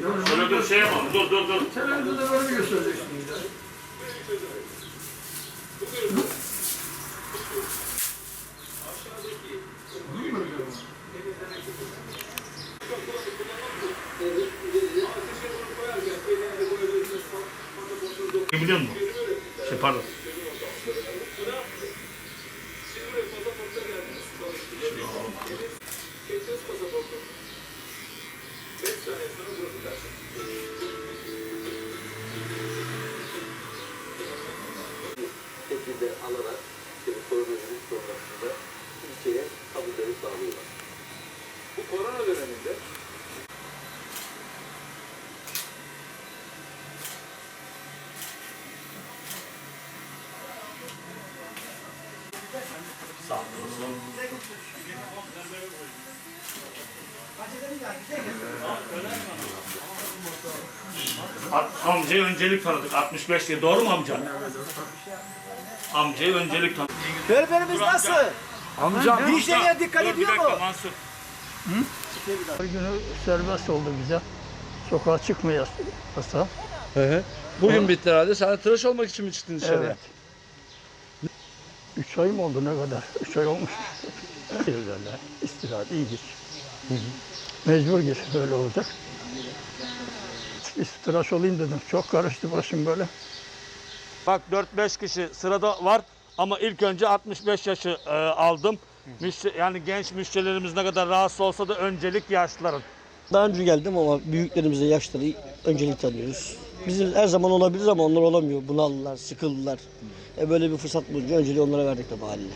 Şöyle dur şey yapalım. Dur dur dur. Televizyonda böyle mi göstereceksin de? Biliyor musun? Şey pardon. Alarak işte bu koronavirüs sonrasında ülkeye kabulleri sağlıyorlar. Bu korona döneminde At- Amcayı öncelik tanıdık. 65 diye. Doğru mu amca? Amcayı öncelik tanıdık. Berberimiz nasıl? Amcam. Dişlerine dikkat Dur, bir ediyor dakika mu? Mansur. Her günü serbest oldu bize. Sokağa çıkmaya yasak. Bugün bitti herhalde. Sen tıraş olmak için mi çıktın dışarıya? Evet. Üç ay mı oldu ne kadar? Üç ay olmuş. Evlerle istirahat iyidir. Mecbur gir böyle olacak. Bir tıraş olayım dedim. Çok karıştı başım böyle. Bak 4-5 kişi sırada var ama ilk önce 65 yaşı e, aldım. Müşte- yani genç müşterilerimiz ne kadar rahatsız olsa da öncelik yaşlıların. Daha önce geldim ama büyüklerimize yaşları öncelik tanıyoruz. Bizim her zaman olabilir ama onlar olamıyor. Bunaldılar, sıkıldılar. E böyle bir fırsat bulunca önceliği onlara verdik de haliyle.